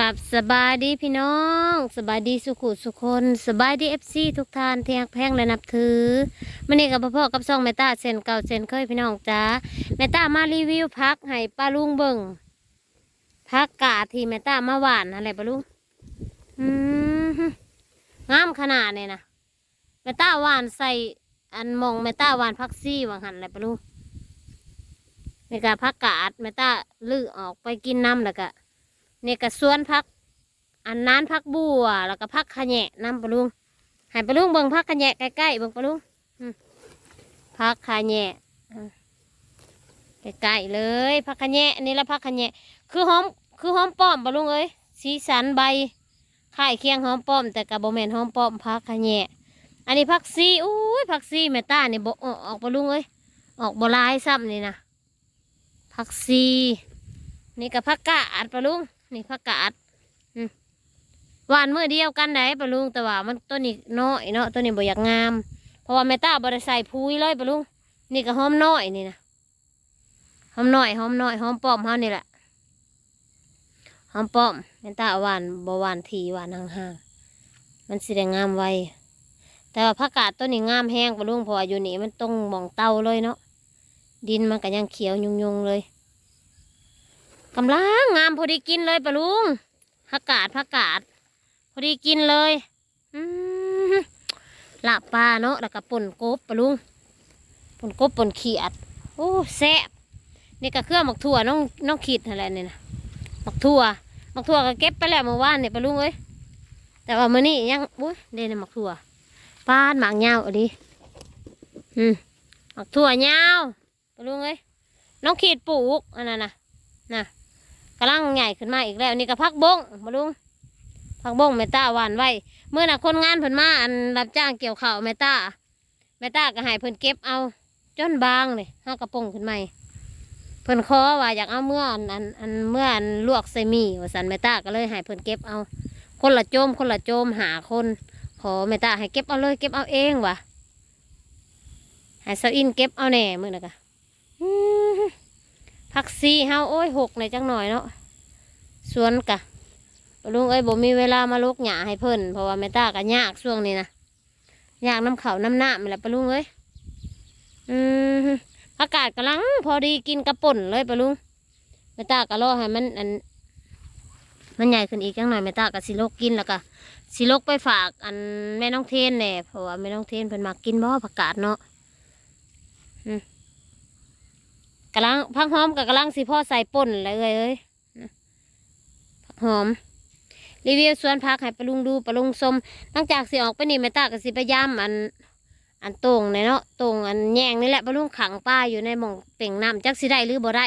กับสบายดีพี่น้องสบายดีสุขุสุคนสบายดีเอฟซีทุกท่านเที่รักแพงและนับถือมื่อนี้กับพ่อกับซองแม่ตาเซนเก่าเซนเคยพี่น้องจ้าแม่ตามารีวิวพักให้ป้าลุงเบิ่งพักกาดที่แม่ตามาหวานอะไรป้าลุงอืมงามขนาดเนี่ยนะแม่ตาหวานใส่อันมองแม่ตาหวานพักซี่วางหันอะไรป้าลุงในการพักกาดแม่ตาลื้อออกไปกินน้ำแล้วก็ นี่ก็สวนพัก อันนั้นพักบัว แล้วก็พักขะแหนะนำปลุงให้ปลุงเบิ่งพักขะแหนะใกล้ๆเบิ่งปลุงพักขะแหนะใกล้ๆเลยพักขะแหนะนนี้ละพักขะแหนะคือหอมคือหอมป้อมปลุงเอ้ยสีสันใบข่ายเคียงหอมป้อม แต่กับโบแมนหอมป้อมพักขะแหนะอันนี้พักซีอุ้ยพักซีแม่ตานี่บอออกปลุงเอ้ยออกบลายซ้ำนี่นะพักซีนี่กับพักกาดปะลุง นี่ผักกาดหวานเมื่อเดียวกันได้ปะลุงแต่ว่ามันตัวนี้น้อยเนาะตัวนี้บ่อยากงาม เพราะว่าแม่ตาบ่ได้ใส่พุยเลยปะลุงนี่ก็หอมน้อยนี่นะหอมน้อยหอมน้อยหอมป้อมเฮานี่แหละหอมป้อมแม่ตาหวานบ่หวานทีหวานห่างๆมันสิได้งามไวแต่ว่าผักกาดตัวนี้งามแห้งปะลุงพราะว่าอยู่นี่มันต้องมองเตาเลยเนาะดินมันก็ยังเขียวยุงๆเลย กำลังงามพอดีกินเลยปะลุงผักกาดผักกาด พอดีกินเลยอืมลาบปลาเนาะแล้วก็ป่นกบปะลุงป่นกบป่นเขียด โอ้แซ่บนี่ก็เครื่องหมักถั่วน้องน้องขีดอะไรเนี่ยนะหมักถั่วหมักถั่วก็เก็บไปแล้วเมื่อวานเนี่ยปะลุงเอ้ยแต่ว่ามื้อนี้ยังอุ้ยเด่นหมักถั่วปานหมากยาเอะดิอืมหมักถั่วยาปะลุงเอ้ยน้องขีดปลูกอันนั้นนะนะ กำลังใหญ่ขึ้นมาอีกแล้วนี่ก็พักบงมาลุงพักบงแม่ตาหวานไว้เมื่อน่ะคนงานเพิ่นมาอันรับจ้างเกี่ยวข้าวแม่ตาแม่ตาก็ให้เพิ่นเก็บเอาจนบางเลยห้ากระปงขึ้นใหม่เพิ่นขอว่าอยากเอาเมื่ออันอันอันเมื่ออันลวกใส่หมีว่าสันแม่ตาก็เลยให้เพิ่นเก็บเอา คนละโจมคนละโจมหาคน ขอแม่ตาให้เก็บเอาเลยเก็บเอาเองว่ะให้เซาอินเก็บเอาแน่มื่อนะกะ ผักซีเฮาโอ้ยหกในอยจังหน่อยเนาะสวนกะปะลุงเอ้ยบ่มีเวลามาลกหญ้าให้เพิ่นเพราะว่าแม่ตาก็ยากช่วงนี้นะยากน้ำเขาน้ำหน้ามันแหละปะลุงเอ้ยอืมอากาศกำลังพอดีกินกระป่นเลยปะลุงแม่ตาก็รอให้มันอันมันใหญ่ขึ้นอีกจังหน่อยแม่ตาก็สิโลกกินแล้วก็สิโลกไปฝากอันแม่น้องเทนแน่เพราะว่าแม่น้องเทนเพิ่นมักกินบ่ผักกาดเนาะ กำลังพักหอมกับกำลังสิพ่อใส่ป่นเลยเอ้ยผักหอม รีวิวสวนผักให้ปลุงดูปลุงชมหลังจากสิออกไปนี่แม่ตาก็สิพยายามอัน อันตรงเนาะตรงอันแยงนี่แหละปลุงขังป้าอยู่ในหม่องเป่งน้ำจักสิได้หรือบ่ได้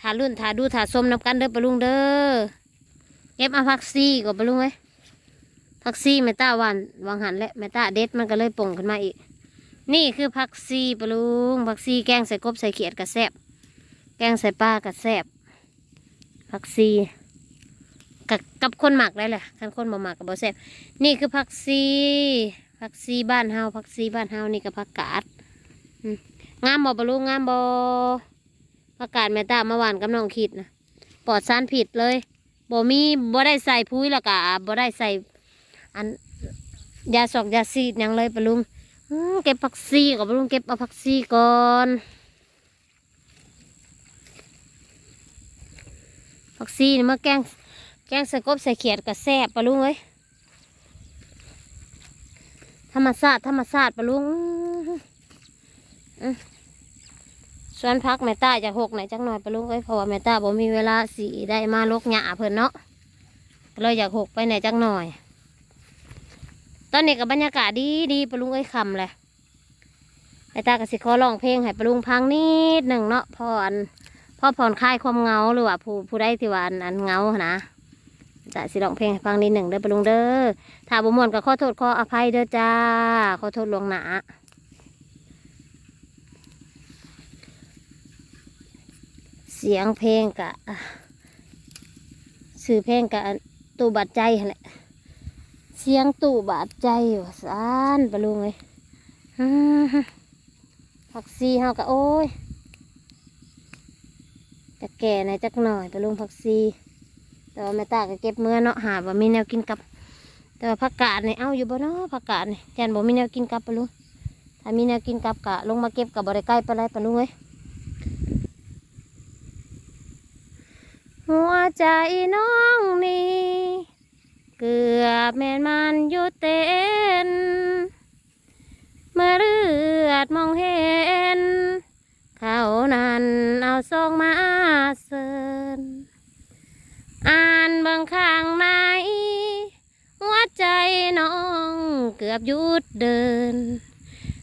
ถ้ารุ่นถ้าดูถ้าชมนำกันเด้อปลุงเด้อเก็บเอาผักซีก่อนปลุงเอ้ยผักซีแม่ตาวานวางหันและแม่ตาเด็ดมันก็เลยป่งขึ้นมาอีกนี่คือผักซีปลุงผักซีแกงใส่กบใส่เขียดกระแซบ แกงใส่ปลากระแซบผักซีกับกับคนหมักได้แหละคันคนบ่หมักกับบ่แซบนี่คือผักซีผักซีบ้านเฮาผักซีบ้านเฮานี่กับผักกาดงามบ่บลูงามบ่ผักกาดแม่ตามาหวานกับน้องขีดนะปลอดสารผิดเลยบ่มีบ่ได้ใส่พุ้ยล้วก็บ่ได้ใส่อันยาสอกยาซีดยังเลยปะลุงเก็บผักซีก่อนปะลุงเก็บเอาผักซีก่อน ผักซีนี่มาแกงแกงใส่กบใส่เขียดกับแซ่บปะลุงเอ้ยธรรมชาสติธรรมชาสติปะลุงอื้อสวนพักแม่ตาจากหกไหนจักหน่อยปะลุงเอ้ยเพราะว่าแม่ตาบ่มีเวลาสีได้มาลกหญ้าเพิ่นเนาะก็เลยอยากหกไปไหนจักหน่อย ตอนนี้กับบรรยากาศดีดีปะลุงเอ้ยคำเลยแม่ตาก็สิขอร้องเพลงให้ปะลุงพังนิดหนึ่งเนาะพออัน อผ่อนคลายความเงาหรือว่าผู้ผู้ใดที่ว่าอันอันเงาหนะจะสิร้องเพลงให้ฟังนิดหนึ่งเด้อปลุงเด้อถ้าบ่ม่วนก็ขอโทษขออภัยเด้อจ้าขอโทษลวงหนาเสียงเพลงกะสื่อเพลงกะตู้บาดใจแหละเสียงตู้บาดใจว่าซานปลุงเอ้ยอื้อหือผักซีเฮากะโอ้ย จะแก่ในจักหน่อยไปลุงผักซีแต่ว่าแม่ตาก็เก็บเมื่อเนาะหาว่ามีแนวกินกับ แต่ว่าผักกาดนี่เอาอยู่บ่เนาะผักกาดนี่ยันบ่มีแนวกินกับปะลุงถ้ามีแนวกินกับกะลงมาเก็บกับบ่ได้ใกล้ปานใดปะลุงเอ้ยหัวใจน้องนี่เกือบแม่นมันอยู่เต้นเมื่อเลือดมองเห็น เขานั้นเอาซองมา เสินอ่านบางข้างในหัวใจน้องเกือบหยุดเดิน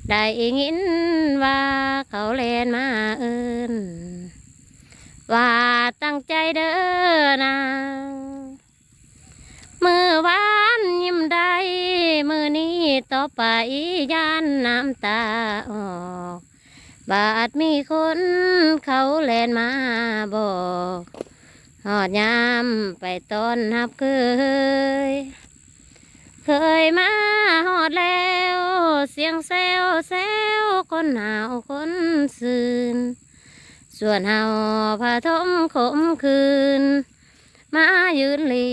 ได้ยินว่าเขาแลนมาเอินว่าตั้งใจเดินนางมือหวานยิ้มได้มือนี้ต่อไปย่านน้ำตาออก บาดมีคนเขาแลนมาบอกหอดยามไปต้อนรับเคย เคยมาหอดแล้ว เสียงแซวแซวคนหนาวคนซืน ส่วนเฮาพาทมขมคืน มายืนลี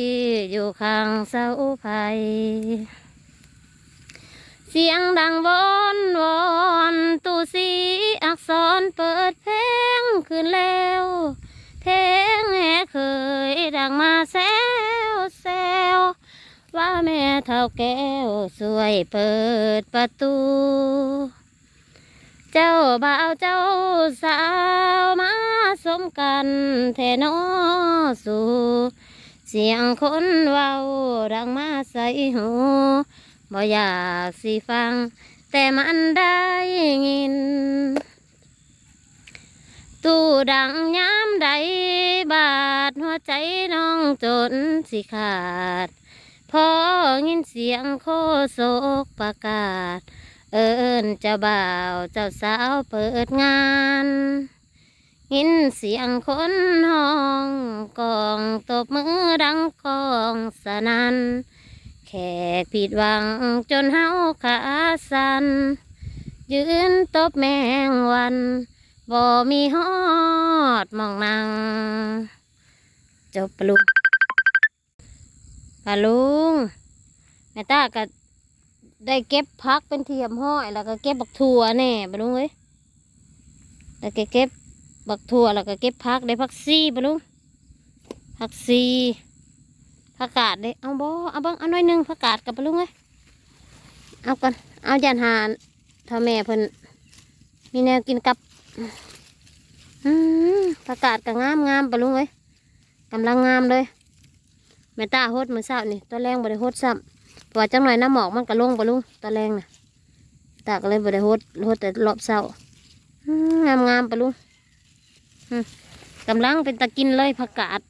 อยู่ข้างเสาไฟ เสียงดังวอนวอนตูสีอักษรเปิดเพลงขึ้นแล้ว เพลงแห่เคยดังมาแซวแซวว่าแม่เท่าแก้วสวยเปิดประตู เจ้าบ่าวเจ้าสาวมาสมกันแทนอสู่เสียงคนเว้าดังมาใส่หู บ่อยากสิฟัง แต่มันได้ยิน ตู้ดังย้ำใดบาดหัวใจน้องจนสิขาดพอยินเสียงโคโศกประกาศ เอิญเจ้าบ่าวเจ้าสาวเปิดงานยินเสียงคนห้องกองตบมือดังกองสนัน แขกผิดหวังจนเฮาขาสันยืนตบแมงวันบ่มีฮอดมองนัง จบปะลุงปะลุงแม่ตาก็ได้เก็บพักเป็นเทียมห้อยแล้วก็เก็บบักถั่วแน่ปะลุงเอ้ยแล้วก็เก็บบักถั่วแล้วก็เก็บพักได้พักซี่ปะลุงพักซี่ ผักกาดเด้เอาบ่เอาเบังเอาหน่อยหนึงผักกาดกับปลาลุงเอ้ยเอาก่อนเอาจานหานถ้าแม่เพิ่นมีแนวกินกับอืมผักกาดก็งามงามปลาลุงเอ้ยกำลังงามเลยแม่ตาโฮดมือเช้านี่ตอนแรงบ่ได้โฮดซ้ำเพราะจังหน่อยน้ำหมอกมันก็ลงปลาลุงตอนแรงน่ะตากเลยบ่ได้โฮดโฮดแต่รอบเช้างามงามปลาลุงกำลังเป็นตะกินเลยผักกาด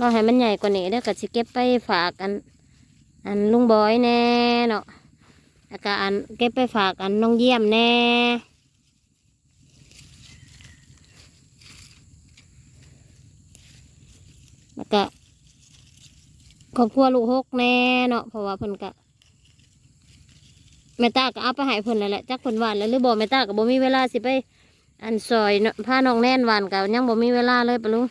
เราให้มันใหญ่กว่านี้เด้อก็สิเก็บไปฝากอัน อันลุงบอยแน่เนาะแล้วก็อันเก็บไปฝากอันน้องเยี่ยมแน่แล้วก็ครอบครัวลูกหกแน่เนาะเพราะว่าเพิ่นก็แม่ตาก็เอาไปให้เพิ่นแล้วแหละจักเพิ่นหวานแล้วหรือบ่แม่ตาก็บ่มีเวลาสิไป อันซอยผ้าน้องแน่นหวานก็ยังบ่มีเวลาเลยปะลุง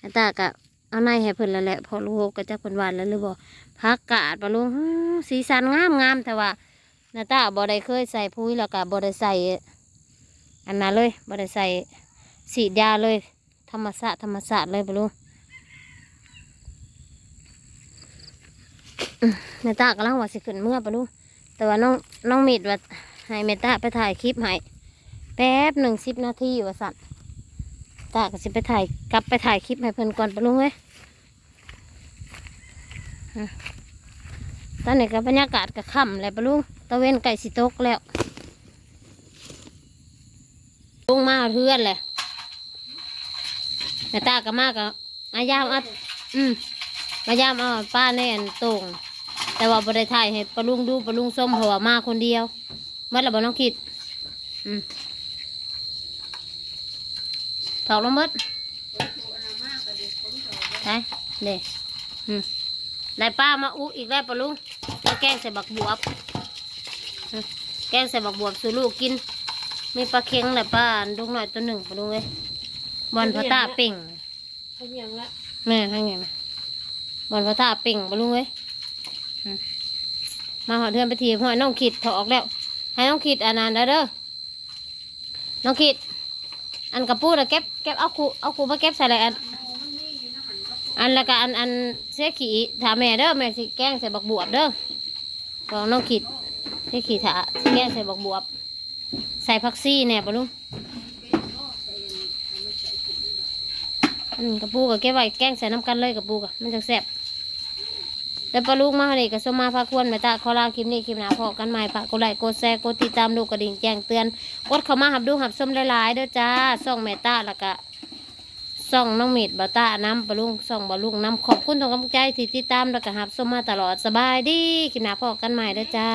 แม่ตาก็ เอาในให้เพิ่นแล้วแหละพอลูกก็จะเพิ่นวานแล้วหรือบ่พักกาดบ่ลุงสีสันงามงามแต่ว่าหน้าตาบ่ได้เคยใส่ปุ๋ยแล้วก็บ่ได้ใส่อันนั้นเลยบ่ได้ใส่สีดยาเลย ธรรมชาติธรรมชาติเลยบ่ลุงอื้อแม่ตากำลังว่าสิขึ้นเมื่อปะลุงแต่ว่าน้องน้องมิดว่าให้แม่ตาไปถ่ายคลิปให้แป๊บหนึ่งสิบนาทีว่าสั่น ตาก็สิไปถ่ายกลับไปถ่ายคลิปให้เพิ่อนก่อนปะลุงเอ้ยตอนนี้ก็บรรยากาศก็ค่ำแล้วปะลุงตะเวนไก่สิตกแล้วลงมาเพื่อนเลยแต่ตาก็มากก็อายามอัดอืมมายามเอาป้าแน่นตรงแต่ว่าบริถ่ายให้ปะลุงดูปะลุงส้มเพราะว่ามาคนเดียวเมื่อไรบ่น้องคิด อืม ถอกลงหมดไปเด้อืมได้ป้ามาอุอีกแล้วปะลุงแล้วแกงใส่บักบวบ แกงใส่บักบวบสู่ลูกกิน มีปลาเค็งแหละป้าลูกหน่อยตัวหนึ่งปะลุงเอ้ยบอลพระตาเป่งทำยังละแม่ให้ไงนะบอลพระตาเป่งปะลุงเอ้ยมาหอเทือนไปทีหอยน้องขีดถอออกแล้ว ให้น้องขีดอันนั้นเด้เด้อ น้องขีด อันกระปูนะเก็บเก็บเอาคูเอาคูมาเก็บใส่อะไรอันอันแล้วก็อันอันเสียขี่ถาแม่เด้อแม่สิแกล้งใส่บักบวบเด้อบอกน้องขีดเสียขี่ถาแกล้งใส่บักบวบ ใส่ผักซี่แน่ปะลุงอันกระปูกับเก็บไว้แกล้งใส่น้ำกันเลยกระปูกับมันจะแซ่บ แต่ปลาลูกมาเลยก็สมมาพาควรมาตาขอลาคลิปนี้คลิปหน้าพอกันใหม่ฝากกดไลค์กดแชร์กดติดตามดูกระดิ่งแจ้งเตือนกดเข้ามาหับดูหับส้มหลายๆเด้อจ้าส่องแม่ตาแล้วก็ส่องน้องเม็ดบาตาน้ำปลาลูกส่องปลาลูกน้ำขอบคุณทุกกำลังใจที่ติดตามแล้วก็หับส้มมาตลอดสบายดีคลิปหน้าพอกันใหม่เด้อจ้า